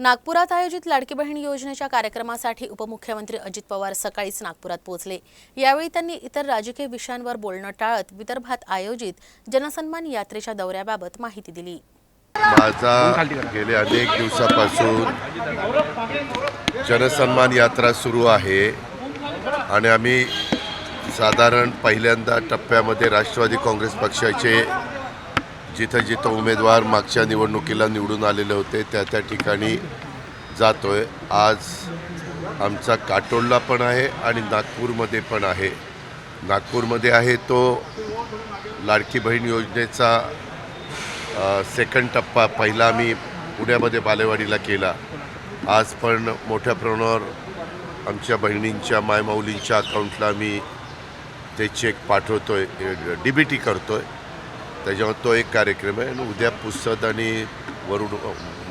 नागपुरात आयोजित लाडकी बहीण योजनेच्या कार्यक्रमासाठी उपमुख्यमंत्री अजित पवार सकाळीच नागपुरात पोहोचले. यावेळी त्यांनी इतर राजकीय विषयांवर बोलणं टाळत विदर्भात आयोजित जनसन्मान यात्रेच्या दौऱ्याबाबत माहिती दिली. माझा गेले अनेक दिवसापासून जनसन्मान यात्रा सुरू आहे आणि आम्ही साधारण पहिल्यांदा टप्प्यामध्ये राष्ट्रवादी काँग्रेस पक्षाचे जिथं जिथं उमेदवार मागच्या निवडणुकीला निवडून आलेले होते त्या त्या ठिकाणी जातो आहे आज आमचा काटोलला पण आहे आणि नागपूरमध्ये पण आहे. नागपूरमध्ये आहे तो लाडकी बहीण योजनेचा सेकंड टप्पा पहिला आम्ही पुण्यामध्ये बालेवाडीला केला. आज पण मोठ्या प्रमाणावर आमच्या बहिणींच्या मायमाऊलींच्या अकाउंटला आम्ही ते चेक पाठवतो आहे डी बी टी करतो आहे त्याच्यावर तो एक कार्यक्रम आहे आणि उद्या पुसद आणि वरुड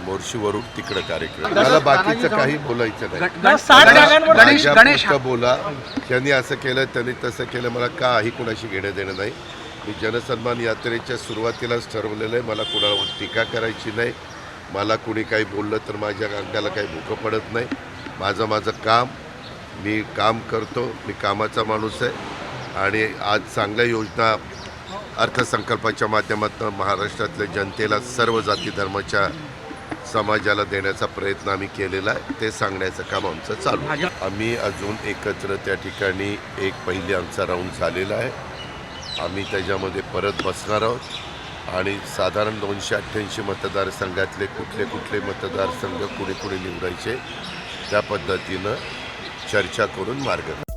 मोर्शी वरुड तिकडं कार्यक्रम. मला बाकीचं काही बोलायचं नाही. माझ्या बोला. त्यांनी असं केलं त्यांनी तसं केलं मला काही कुणाशी घेणं देणं नाही. मी जनसन्मान यात्रेच्या सुरुवातीलाच ठरवलेलं आहे. मला कुणावर टीका करायची नाही. मला कुणी काही बोललं तर माझ्या अंगाला काही भुकं पडत नाही. माझं माझं काम. मी काम करतो. मी कामाचा माणूस आहे. आणि आज चांगल्या योजना अर्थसंकल्पाच्या माध्यमातून महाराष्ट्रातल्या जनतेला सर्व जाती धर्माच्या समाजाला देण्याचा प्रयत्न आम्ही केलेला आहे. ते सांगण्याचं काम आमचं चालू आहे. आम्ही अजून एकत्र त्या ठिकाणी एक पहिले आमचा राऊंड झालेला आहे. आम्ही त्याच्यामध्ये परत बसणार आहोत. आणि साधारण दोनशे अठ्ठ्याऐंशी मतदारसंघातले कुठले कुठले मतदारसंघ कुणी कुणी निवडायचे त्या पद्धतीनं चर्चा करून मार्ग